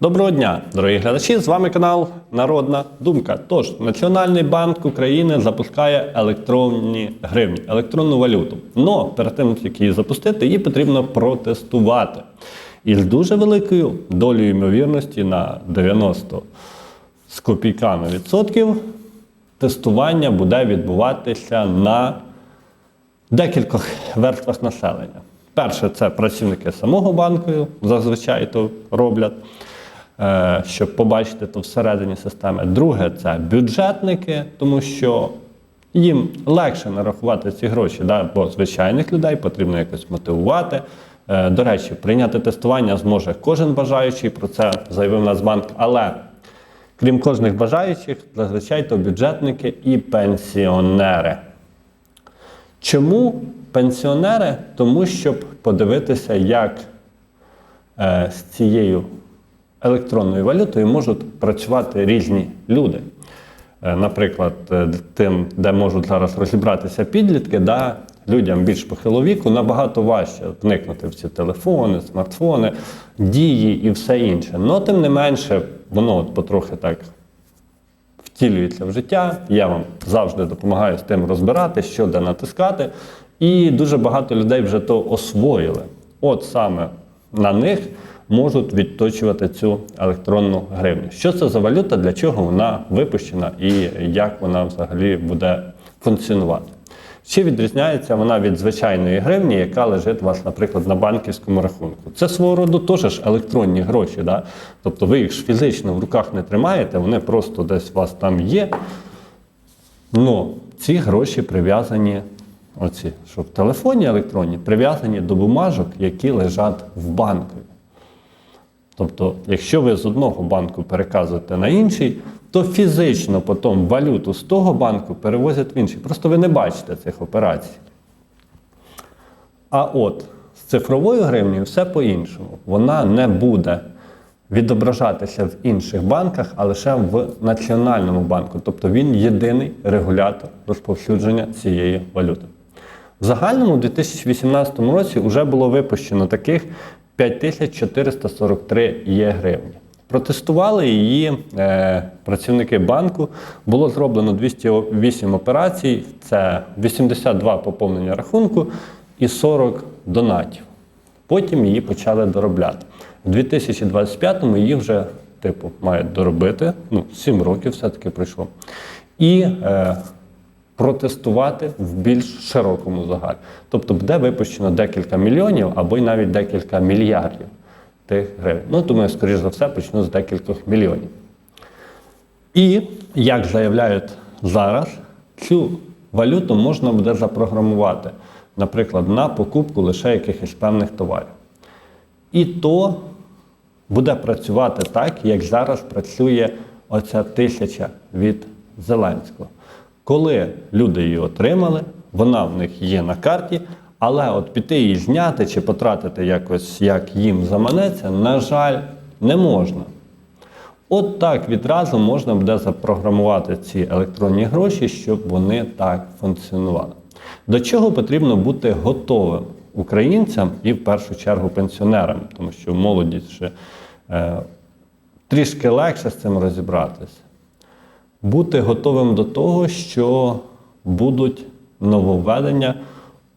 Доброго дня, дорогі глядачі! З вами канал Народна Думка. Тож, Національний банк України запускає електронні гривні, електронну валюту. Но перед тим, як її запустити, її потрібно протестувати. І з дуже великою долею ймовірності на 90 з копійками відсотків тестування буде відбуватися на декількох верствах населення. Перше, це працівники самого банку, зазвичай то роблять, щоб побачити то всередині системи. Друге, це бюджетники, тому що їм легше нарахувати ці гроші, да? бо звичайних людей потрібно якось мотивувати. Е, До речі, прийняти тестування зможе кожен бажаючий, про це заявив Нацбанк, але крім кожних бажаючих, зазвичай то бюджетники і пенсіонери. Чому пенсіонери? Тому щоб подивитися, як е, з цією електронною валютою можуть працювати різні люди. Е, наприклад, е, тим, де можуть зараз розібратися підлітки, да, людям більш похилого віку набагато важче вникнути в ці телефони, смартфони, дії і все інше. Но тим не менше, воно от потрохи так втілюється в життя. Я вам завжди допомагаю з тим розбирати, що де натискати. І дуже багато людей вже то освоїли. От саме на них можуть відточувати цю електронну гривню. Що це за валюта, для чого вона випущена і як вона взагалі буде функціонувати? Чи відрізняється вона від звичайної гривні, яка лежить у вас, наприклад, на банківському рахунку? Це свого роду теж електронні гроші. Да? Тобто ви їх фізично в руках не тримаєте, вони просто десь у вас там є. Ну, ці гроші прив'язані, оці, що в телефоні електронні, прив'язані до бумажок, які лежать в банку. Тобто, якщо ви з одного банку переказуєте на інший, то фізично потім валюту з того банку перевозять в інший. Просто ви не бачите цих операцій. А от з цифровою гривнею все по-іншому. Вона не буде відображатися в інших банках, а лише в Національному банку. Тобто він єдиний регулятор розповсюдження цієї валюти. В загальному у 2018 році вже було випущено таких 5443 є гривні. Протестували її е, працівники банку. Було зроблено 208 операцій, це 82 поповнення рахунку і 40 донатів. Потім її почали доробляти. У 2025-му її вже, типу, мають доробити. Ну, 7 років все-таки пройшло. І е, протестувати в більш широкому загалі. Тобто буде випущено декілька мільйонів або й навіть декілька мільярдів тих гривень. Ну, думаю, скоріш за все, почну з декількох мільйонів. І, як заявляють зараз, цю валюту можна буде запрограмувати, наприклад, на покупку лише якихось певних товарів. І то буде працювати так, як зараз працює оця тисяча від Зеленського. Коли люди її отримали, вона в них є на карті, але от піти її зняти чи потратити якось, як їм заманеться, на жаль, не можна. От так відразу можна буде запрограмувати ці електронні гроші, щоб вони так функціонували. До чого потрібно бути готовим українцям і в першу чергу пенсіонерам, тому що молоді ще е, трішки легше з цим розібратися. Бути готовим до того, що будуть нововведення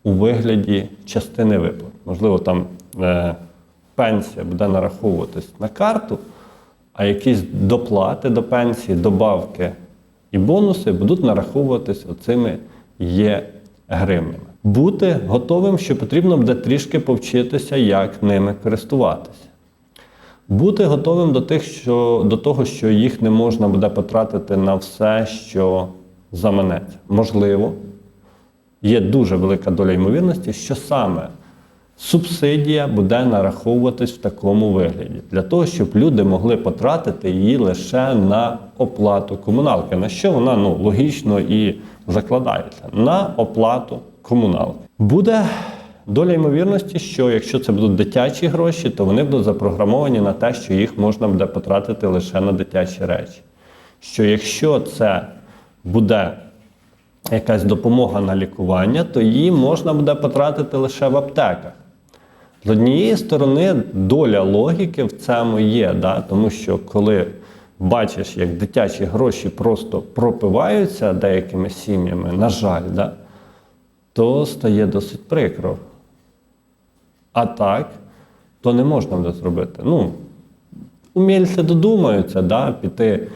у вигляді частини виплат. Можливо, там е, пенсія буде нараховуватись на карту, а якісь доплати до пенсії, добавки і бонуси будуть нараховуватись оцими є гривнями. Бути готовим, що потрібно буде трішки повчитися, як ними користуватися. Бути готовим до, тих, що, до того, що їх не можна буде потратити на все, що заманеться. Можливо, є дуже велика доля ймовірності, що саме субсидія буде нараховуватись в такому вигляді, для того, щоб люди могли потратити її лише на оплату комуналки, на що вона ну, логічно і закладається на оплату комуналки. Буде доля ймовірності, що якщо це будуть дитячі гроші, то вони будуть запрограмовані на те, що їх можна буде потратити лише на дитячі речі. Що якщо це буде якась допомога на лікування, то її можна буде потратити лише в аптеках. З однієї сторони, доля логіки в цьому є, да? тому що коли бачиш, як дитячі гроші просто пропиваються деякими сім'ями, на жаль, да? то стає досить прикро. А так, то не можна буде зробити. Ну, умільці додумаються, да, піти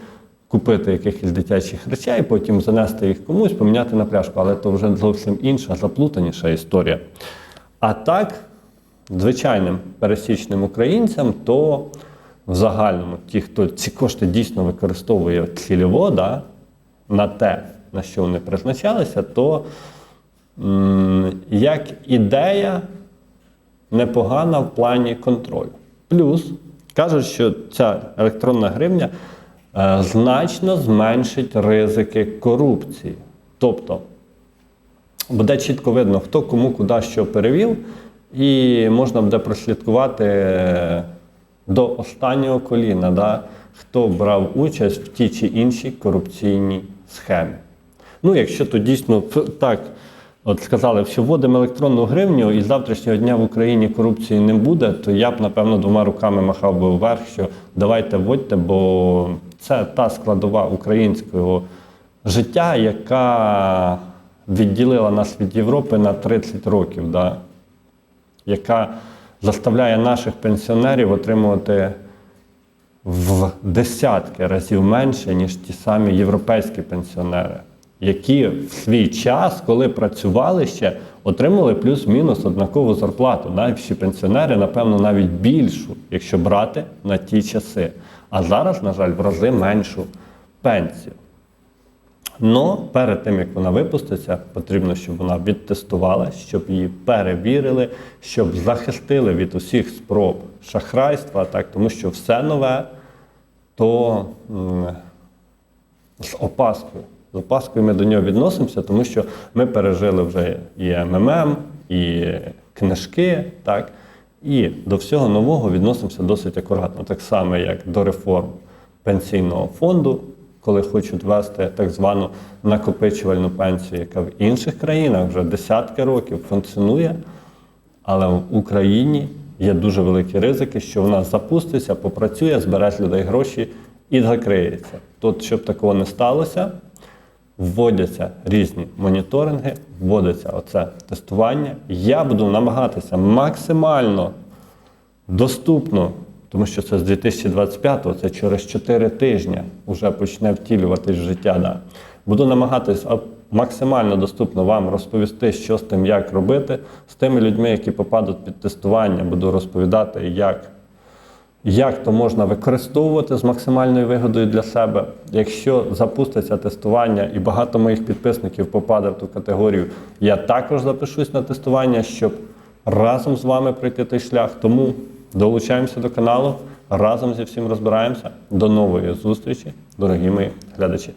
купити якихось дитячих речей, потім занести їх комусь, поміняти на пляшку, але то вже зовсім інша, заплутаніша історія. А так, звичайним пересічним українцям, то в загальному ті, хто ці кошти дійсно використовує цільово, да, на те, на що вони призначалися, то м, як ідея непогана в плані контролю. Плюс кажуть, що ця електронна гривня е, значно зменшить ризики корупції. Тобто буде чітко видно, хто кому куди що перевів, і можна буде прослідкувати е, до останнього коліна, да, хто брав участь в тій чи іншій корупційній схемі. Ну, якщо то дійсно так, от сказали, що вводимо електронну гривню і з завтрашнього дня в Україні корупції не буде, то я б, напевно, двома руками махав би вверх, що давайте вводьте, бо це та складова українського життя, яка відділила нас від Європи на 30 років, да? яка заставляє наших пенсіонерів отримувати в десятки разів менше, ніж ті самі європейські пенсіонери, які в свій час, коли працювали ще, отримали плюс-мінус однакову зарплату. Наші пенсіонери, напевно, навіть більшу, якщо брати на ті часи. А зараз, на жаль, в рази меншу пенсію. Но перед тим, як вона випуститься, потрібно, щоб вона відтестувала, щоб її перевірили, щоб захистили від усіх спроб шахрайства, так, тому що все нове, то з опаскою. З опаскою ми до нього відносимося, тому що ми пережили вже і МММ, і книжки, так, і до всього нового відносимося досить акуратно, так само, як до реформ пенсійного фонду, коли хочуть ввести так звану накопичувальну пенсію, яка в інших країнах вже десятки років функціонує. Але в Україні є дуже великі ризики, що вона запуститься, попрацює, збере людей гроші і закриється. Тут, щоб такого не сталося, вводяться різні моніторинги, вводиться оце тестування. Я буду намагатися максимально доступно, тому що це з 2025-го, це через 4 тижні вже почне втілюватись в життя. Да. Буду намагатись а, максимально доступно вам розповісти, що з тим, як робити. З тими людьми, які попадуть під тестування, буду розповідати, як, як то можна використовувати з максимальною вигодою для себе. Якщо запуститься тестування і багато моїх підписників попаде в ту категорію, я також запишусь на тестування, щоб разом з вами пройти той шлях. Тому долучаємося до каналу, разом зі всім розбираємося. До нової зустрічі, дорогі мої глядачі.